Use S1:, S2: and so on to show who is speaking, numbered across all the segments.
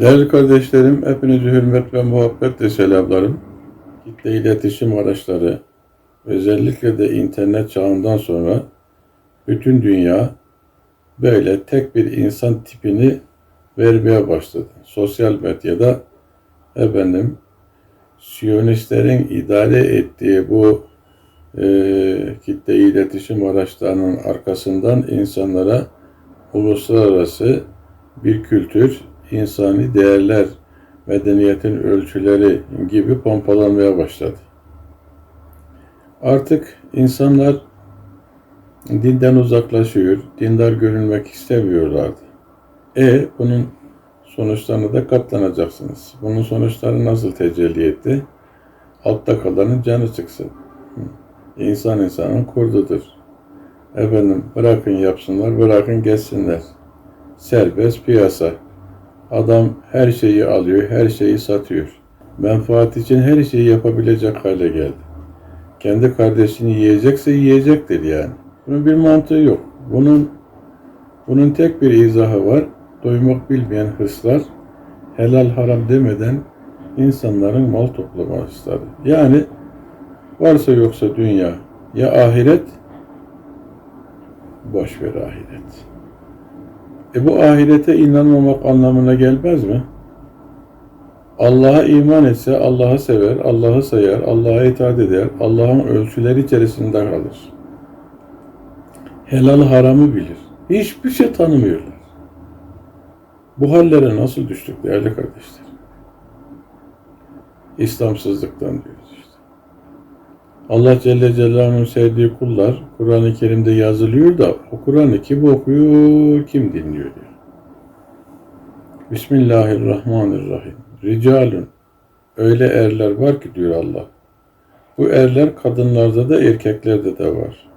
S1: Değerli kardeşlerim, hepinizi hürmet ve muhabbetle selamlarım. Kitle iletişim araçları, özellikle de internet çağından sonra bütün dünya böyle tek bir insan tipini vermeye başladı. Sosyal medyada efendim Siyonistlerin idare ettiği bu e, kitle iletişim araçlarının arkasından insanlara uluslararası bir kültür, insani değerler, medeniyetin ölçüleri gibi pompalanmaya başladı. Artık insanlar dinden uzaklaşıyor, dindar görünmek istemiyorlardı. E bunun sonuçlarına da katlanacaksınız. Bunun sonuçları nasıl tecelli etti? Altta kalanın canı çıksın. İnsan insanın kurdudur. Efendim bırakın yapsınlar, bırakın geçsinler. Serbest piyasa. Adam her şeyi alıyor, her şeyi satıyor. Menfaat için her şeyi yapabilecek hale geldi. Kendi kardeşini yiyecekse yiyecektir yani. Bunun bir mantığı yok. Bunun bunun tek bir izahı var. Doymak bilmeyen hırslar helal haram demeden insanların mal toplama hırsları. Yani varsa yoksa dünya ya ahiret boş ver ahiret. E bu ahirete inanmamak anlamına gelmez mi? Allah'a iman etse Allah'ı sever, Allah'ı sayar, Allah'a itaat eder, Allah'ın ölçüleri içerisinde kalır. Helal haramı bilir. Hiçbir şey tanımıyorlar. Bu hallere nasıl düştük değerli kardeşler? İslamsızlıktan diyoruz. Allah Celle Celaluhu'nun sevdiği kullar Kur'an-ı Kerim'de yazılıyor da o Kur'an'ı kim okuyor, kim dinliyor diyor. Bismillahirrahmanirrahim. Ricalun. Öyle erler var ki diyor Allah. Bu erler kadınlarda da erkeklerde de var.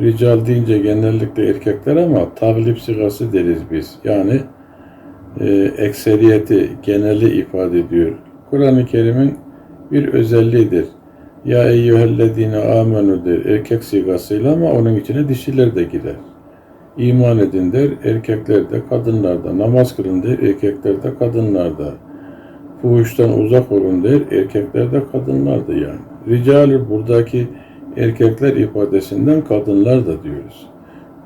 S1: Rical deyince genellikle erkekler ama taglip sigası deriz biz. Yani e, ekseriyeti, geneli ifade ediyor. Kur'an-ı Kerim'in bir özelliğidir. Ya eyyühellezine amenu der erkek sigasıyla ama onun içine dişiler de girer. İman edin der erkekler de kadınlar da. Namaz kılın der erkekler de kadınlar da. Fuhuştan uzak olun der erkekler de kadınlar da yani. Rical buradaki erkekler ifadesinden kadınlar da diyoruz.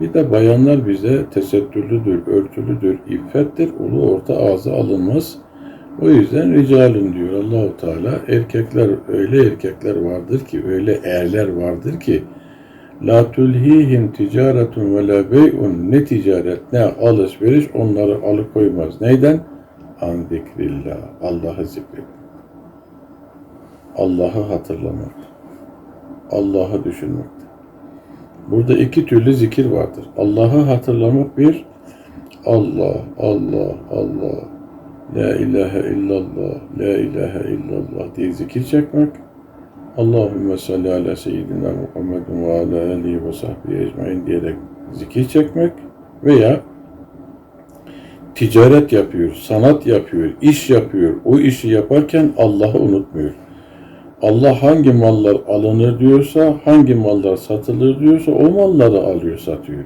S1: Bir de bayanlar bize tesettürlüdür, örtülüdür, iffettir, ulu orta ağza alınmaz. O yüzden ricalun diyor Allahu Teala. Erkekler öyle erkekler vardır ki, öyle erler vardır ki La tulhihim ticaretun ve la bey'un ne ticaret ne alışveriş onları alıkoymaz. Neyden? An zikrillah. Allah'ı zikret. Allah'ı hatırlamak. Allah'ı düşünmek. Burada iki türlü zikir vardır. Allah'ı hatırlamak bir, Allah, Allah, Allah, La ilahe illallah, La ilahe illallah diye zikir çekmek. Allahümme salli ala seyyidina Muhammedin ve ala alihi ve sahbihi ecmain diyerek zikir çekmek veya ticaret yapıyor, sanat yapıyor, iş yapıyor. O işi yaparken Allah'ı unutmuyor. Allah hangi mallar alınır diyorsa, hangi mallar satılır diyorsa o malları alıyor, satıyor.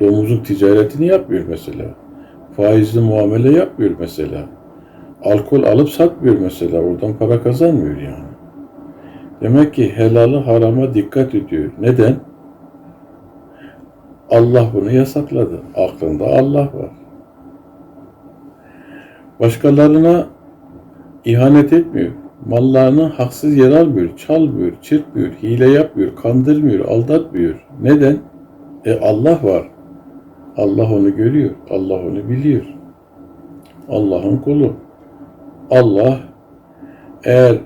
S1: Domuzluk ticaretini yapmıyor mesela. Faizli muamele yapmıyor mesela. Alkol alıp satmıyor mesela. Oradan para kazanmıyor yani. Demek ki helalı harama dikkat ediyor. Neden? Allah bunu yasakladı. Aklında Allah var. Başkalarına ihanet etmiyor. Mallarını haksız yer almıyor, çalmıyor, çırpmıyor, hile yapmıyor, kandırmıyor, aldatmıyor. Neden? E Allah var. Allah onu görüyor, Allah onu biliyor. Allah'ın kulu. Allah eğer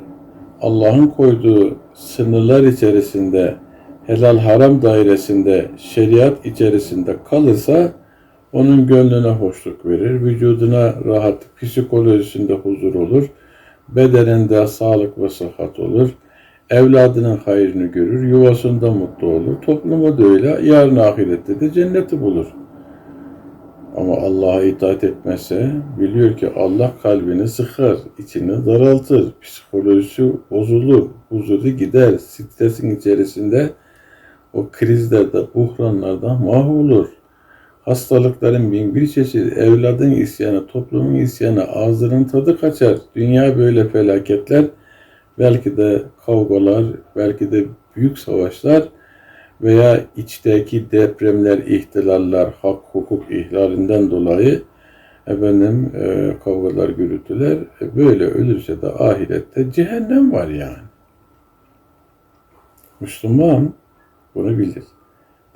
S1: Allah'ın koyduğu sınırlar içerisinde, helal haram dairesinde, şeriat içerisinde kalırsa onun gönlüne hoşluk verir, vücuduna rahat, psikolojisinde huzur olur, bedeninde sağlık ve sıhhat olur, evladının hayrını görür, yuvasında mutlu olur, topluma da öyle, yarın ahirette de cenneti bulur. Ama Allah'a itaat etmezse biliyor ki Allah kalbini sıkar, içini daraltır, psikolojisi bozulur, huzuru gider, stresin içerisinde o krizlerde, buhranlarda mahvolur. Hastalıkların bin bir çeşit, evladın isyanı, toplumun isyanı, ağzının tadı kaçar. Dünya böyle felaketler, belki de kavgalar, belki de büyük savaşlar veya içteki depremler, ihtilaller, hak hukuk ihlalinden dolayı efendim e, kavgalar, gürültüler e, böyle ölürse de ahirette cehennem var yani. Müslüman bunu bilir.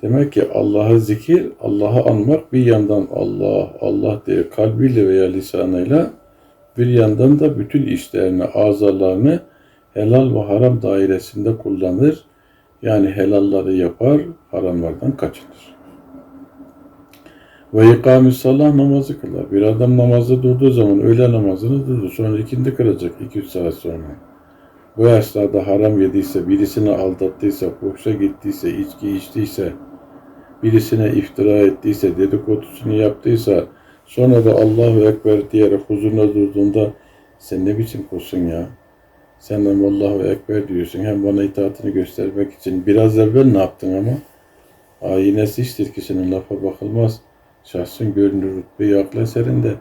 S1: Demek ki Allah'ı zikir, Allah'ı anmak bir yandan Allah, Allah diye kalbiyle veya lisanıyla bir yandan da bütün işlerini, azalarını helal ve haram dairesinde kullanır. Yani helalları yapar, haramlardan kaçınır. Ve ikamis salah namazı kılar. Bir adam namazda durduğu zaman öğle namazını durdu. Sonra ikindi kıracak 2-3 saat sonra. Bu esnada haram yediyse, birisini aldattıysa, fuhşa gittiyse, içki içtiyse, birisine iftira ettiyse, dedikodusunu yaptıysa, sonra da Allahu Ekber diyerek huzuruna durduğunda sen ne biçim kulsun ya? Sen hem Allahu Ekber diyorsun hem bana itaatini göstermek için. Biraz evvel ne yaptın ama? Ayinesi iştir kişinin lafa bakılmaz. Şahsın görünür rütbeyi akla eserinde.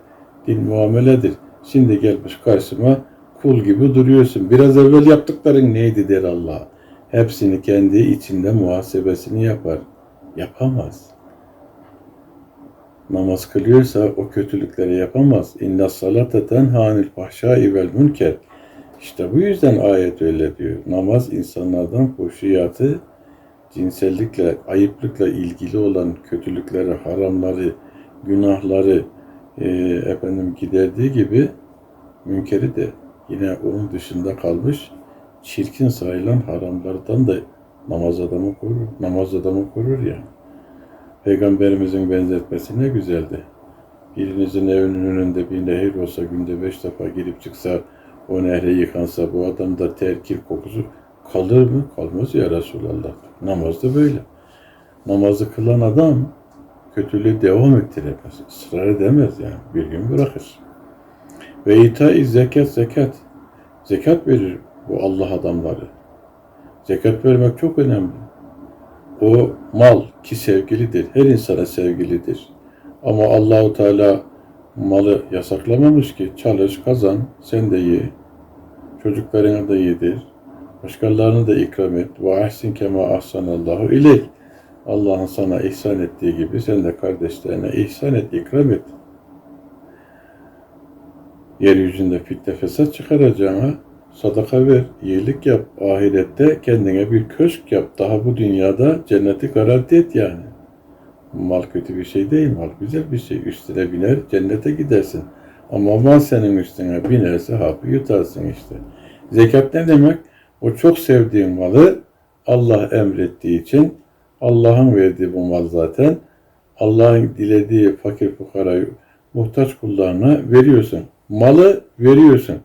S1: Din muameledir. Şimdi gelmiş karşıma kul gibi duruyorsun. Biraz evvel yaptıkların neydi der Allah. Hepsini kendi içinde muhasebesini yapar. Yapamaz. Namaz kılıyorsa o kötülükleri yapamaz. İnna salate tenhanil fahşai vel münker. İşte bu yüzden ayet öyle diyor. Namaz insanlardan fuhşiyatı, cinsellikle, ayıplıkla ilgili olan kötülükleri, haramları, günahları e, efendim giderdiği gibi münkeri de yine onun dışında kalmış çirkin sayılan haramlardan da namaz adamı korur. Namaz adamı korur ya. Peygamberimizin benzetmesi ne güzeldi. Birinizin evinin önünde bir nehir olsa günde beş defa girip çıksa o nehre yıkansa bu adamda terkir kokusu kalır mı? Kalmaz ya Resulallah. Namaz da böyle. Namazı kılan adam kötülüğü devam ettiremez. ısrar edemez yani. Bir gün bırakır. Ve ita zekat zekat. Zekat verir bu Allah adamları. Zekat vermek çok önemli. O mal ki sevgilidir. Her insana sevgilidir. Ama Allahu Teala malı yasaklamamış ki çalış, kazan, sen de ye. Çocuklarına da yedir. Başkalarına da ikram et. Ve ahsin kema ahsanallahu ileyk. Allah'ın sana ihsan ettiği gibi sen de kardeşlerine ihsan et, ikram et. Yeryüzünde fitne fesat çıkaracağına sadaka ver, iyilik yap. Ahirette kendine bir köşk yap. Daha bu dünyada cenneti garanti et yani. Mal kötü bir şey değil, mal güzel bir şey. Üstüne biner, cennete gidersin. Ama mal senin üstüne binerse hapı yutarsın işte. Zekat ne demek? O çok sevdiğin malı Allah emrettiği için Allah'ın verdiği bu mal zaten. Allah'ın dilediği fakir fukara muhtaç kullarına veriyorsun. Malı veriyorsun.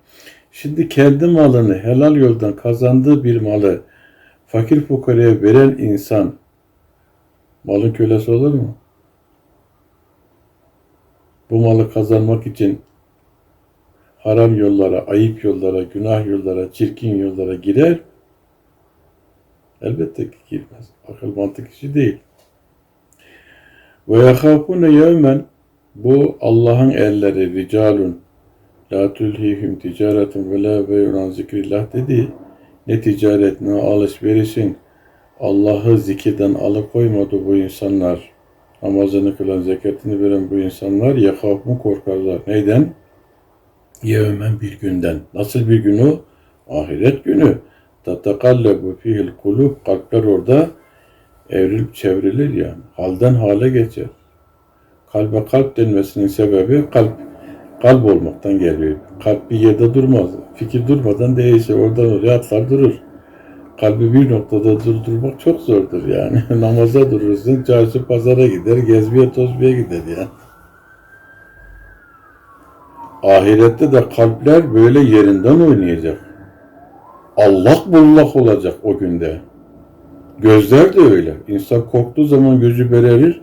S1: Şimdi kendi malını helal yoldan kazandığı bir malı fakir fukaraya veren insan malın kölesi olur mu? Bu malı kazanmak için haram yollara, ayıp yollara, günah yollara, çirkin yollara girer. Elbette ki girmez. Akıl mantık işi değil. Ve yahafune yevmen bu Allah'ın elleri ricalun la tulhihim ticaretun ve la beyun zikrillah dedi. Ne ticaret ne alışverişin Allah'ı zikirden alıkoymadı bu insanlar. Namazını kılan, zekatını veren bu insanlar yakafmu korkarlar. Neyden? Yevmen bir günden. Nasıl bir gün o? Ahiret günü. Tatakallabu fihil kulub. Kalpler orada evrilip çevrilir yani. Halden hale geçer. Kalbe kalp denmesinin sebebi kalp kalp olmaktan geliyor. Kalp bir yerde durmaz. Fikir durmadan değişir. Oradan oraya atlar durur. Kalbi bir noktada durdurmak çok zordur yani. Namaza durursun, çarşı pazara gider, gezmeye tozmaya gider yani. Ahirette de kalpler böyle yerinden oynayacak. Allah bullak olacak o günde. Gözler de öyle. İnsan korktuğu zaman gözü bererir.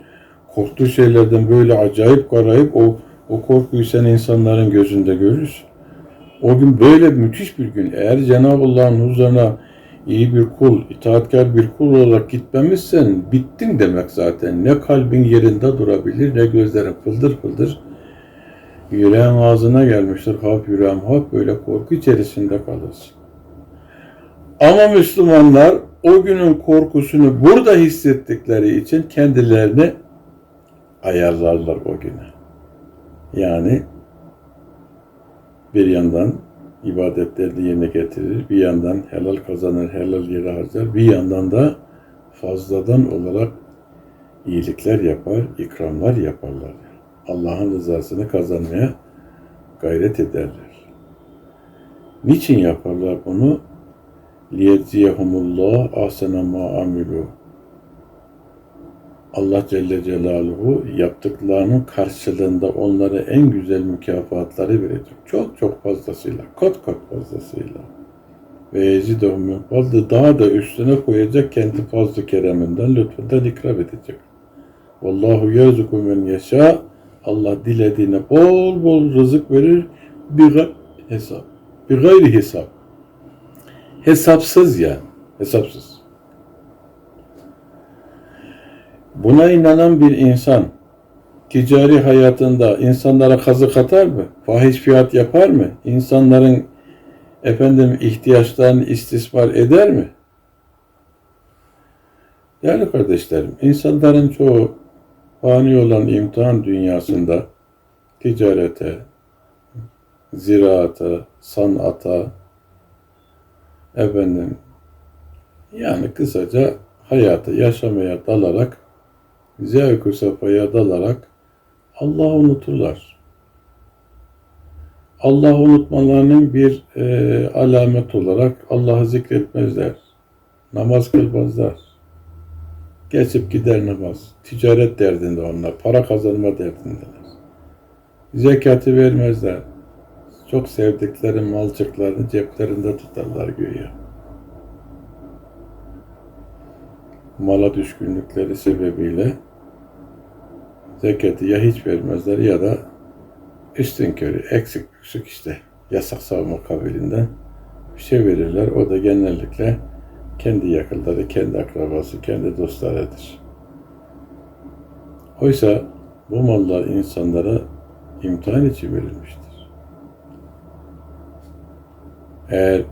S1: Korktuğu şeylerden böyle acayip karayıp o, o korkuyu sen insanların gözünde görürsün. O gün böyle müthiş bir gün. Eğer Cenab-ı Allah'ın huzuruna iyi bir kul, itaatkar bir kul olarak gitmemişsen bittin demek zaten. Ne kalbin yerinde durabilir ne gözlerin fıldır fıldır. Yüreğin ağzına gelmiştir. Hap yüreğim hap böyle korku içerisinde kalırsın. Ama Müslümanlar o günün korkusunu burada hissettikleri için kendilerini ayarlarlar o güne. Yani bir yandan ibadetlerini yerine getirir, bir yandan helal kazanır, helal yere harcar, bir yandan da fazladan olarak iyilikler yapar, ikramlar yaparlar. Allah'ın rızasını kazanmaya gayret ederler. Niçin yaparlar bunu? liyedziyehumullah ahsene ma amilu. Allah Celle Celaluhu yaptıklarının karşılığında onlara en güzel mükafatları verecek. Çok çok fazlasıyla, kat kat fazlasıyla. Ve yezidehum min fazlı daha da üstüne koyacak kendi fazlı kereminden, lütfundan ikram edecek. Vallahu yerzuku men yeşâ Allah dilediğine bol bol rızık verir bir hesap. Bir gayri hesap. Hesapsız yani. Hesapsız. Buna inanan bir insan ticari hayatında insanlara kazık atar mı? Fahiş fiyat yapar mı? İnsanların efendim ihtiyaçlarını istismar eder mi? Yani kardeşlerim, insanların çoğu fani olan imtihan dünyasında ticarete, ziraata, sanata, efendim yani kısaca hayatı yaşamaya dalarak zevk-ı sefaya dalarak Allah'ı unuturlar. Allah'ı unutmalarının bir e, alamet olarak Allah'ı zikretmezler. Namaz kılmazlar. Geçip gider namaz. Ticaret derdinde onlar. Para kazanma derdindeler. Zekatı vermezler. Çok sevdikleri malcıklarını ceplerinde tutarlar güya. Mala düşkünlükleri sebebiyle zekatı ya hiç vermezler ya da üstün körü, eksik yüksük işte yasak savma kabilinden bir şey verirler. O da genellikle kendi yakınları, kendi akrabası, kendi dostlarıdır. Oysa bu mallar insanlara imtihan için verilmiştir. Eğer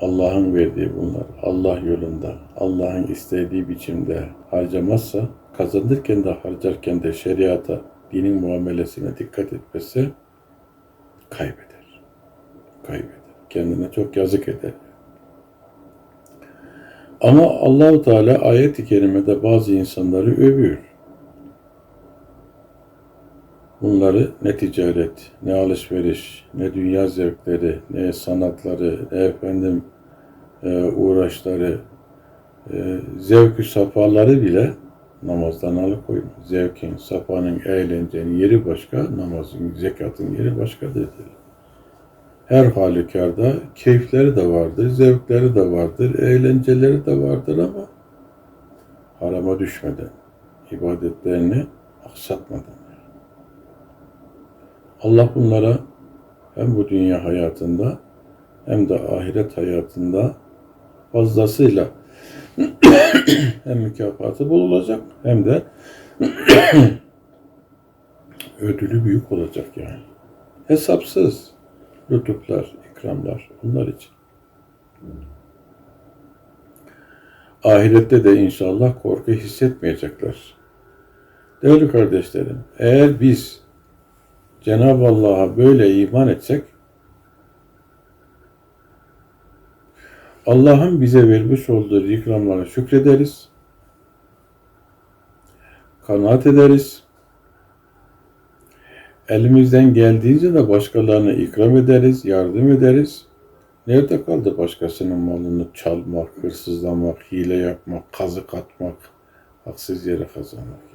S1: Allah'ın verdiği bunlar Allah yolunda, Allah'ın istediği biçimde harcamazsa, kazanırken de harcarken de şeriata, dinin muamelesine dikkat etmezse kaybeder. Kaybeder. Kendine çok yazık eder. Ama Allahu Teala ayet-i kerimede bazı insanları övüyor. Bunları ne ticaret, ne alışveriş, ne dünya zevkleri, ne sanatları, ne efendim e, uğraşları, e, zevkü safaları bile namazdan alıkoyma. Zevkin, safanın, eğlencenin yeri başka, namazın, zekatın yeri başkadır. dedi. Her halükarda keyifleri de vardır, zevkleri de vardır, eğlenceleri de vardır ama harama düşmeden, ibadetlerini aksatmadan. Allah bunlara hem bu dünya hayatında hem de ahiret hayatında fazlasıyla hem mükafatı bol olacak hem de ödülü büyük olacak yani. Hesapsız lütuflar, ikramlar onlar için. Ahirette de inşallah korku hissetmeyecekler. Değerli kardeşlerim, eğer biz Cenab-ı Allah'a böyle iman etsek, Allah'ın bize vermiş olduğu ikramlara şükrederiz, kanaat ederiz, elimizden geldiğince de başkalarına ikram ederiz, yardım ederiz. Nerede kaldı başkasının malını çalmak, hırsızlamak, hile yapmak, kazık atmak, haksız yere kazanmak?